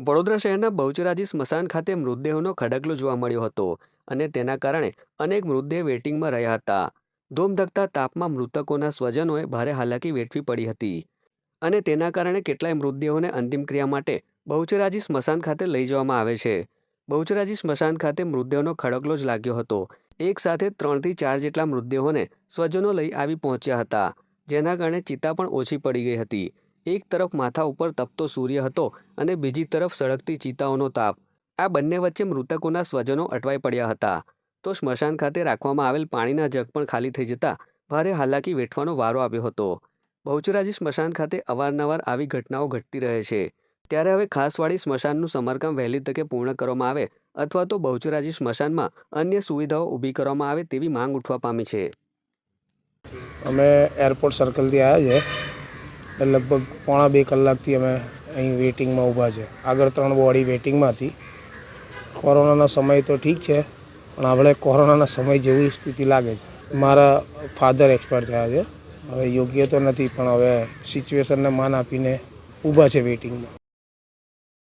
વડોદરા શહેરના બહુચરાજી સ્મશાન ખાતે મૃતદેહોનો ખડકલો જોવા મળ્યો હતો અને તેના કારણે અનેક મૃતદેહ વેટિંગમાં રહ્યા હતા. ધોમધકતા તાપમાં મૃતકોના સ્વજનોએ ભારે હાલાકી વેઠવી પડી હતી અને તેના કારણે કેટલાય મૃતદેહોને અંતિમ ક્રિયા માટે બહુચરાજી સ્મશાન ખાતે લઈ જવામાં આવે છે. બહુચરાજી સ્મશાન ખાતે મૃતદેહોનો ખડકલો જ લાગ્યો હતો. એક સાથે ત્રણથી ચાર જેટલા મૃતદેહોને સ્વજનો લઈ આવી પહોંચ્યા હતા, જેના કારણે ચિત્તા પણ ઓછી પડી ગઈ હતી. એક તરફ માથા ઉપર તપતો સૂર્ય હતો અને બીજી તરફ સળગતી ચિતાઓનો તાપ. આ બંને વચ્ચે મૃતકોના સ્વજનો અટવાઈ પડ્યા હતા. તો સ્મશાન ખાતે રાખવામાં આવેલ પાણીના જગ પણ ખાલી થઈ જતા ભારે હાલાકી વેઠવાનો વારો આવ્યો હતો. બહુચરાજી સ્મશાન ખાતે અવારનવાર આવી ઘટનાઓ ઘટતી રહે છે. ત્યારે હવે ખાસવાડી સ્મશાનનું સમારકામ વહેલી તકે પૂર્ણ કરવામાં આવે અથવા તો બહુચરાજી સ્મશાનમાં અન્ય સુવિધાઓ ઊભી કરવામાં આવે તેવી માંગ ઉઠવા પામી છે. અમે એરપોર્ટ સર્કલથી આવ્યા છે લગભગ પોણા બે કલાકથી અમે અહીં વેઇટિંગમાં ઊભા છે. આગળ ત્રણ બોડી વેઇટિંગમાં હતી કોરોનાનો સમય તો ઠીક છે, પણ આપણે કોરોનાના સમય જેવી સ્થિતિ લાગે છે. મારા ફાધર એક્સપાયર થયા છે. હવે યોગ્ય તો નથી, પણ હવે સિચ્યુએશનને માન આપીને ઊભા છે વેઇટિંગમાં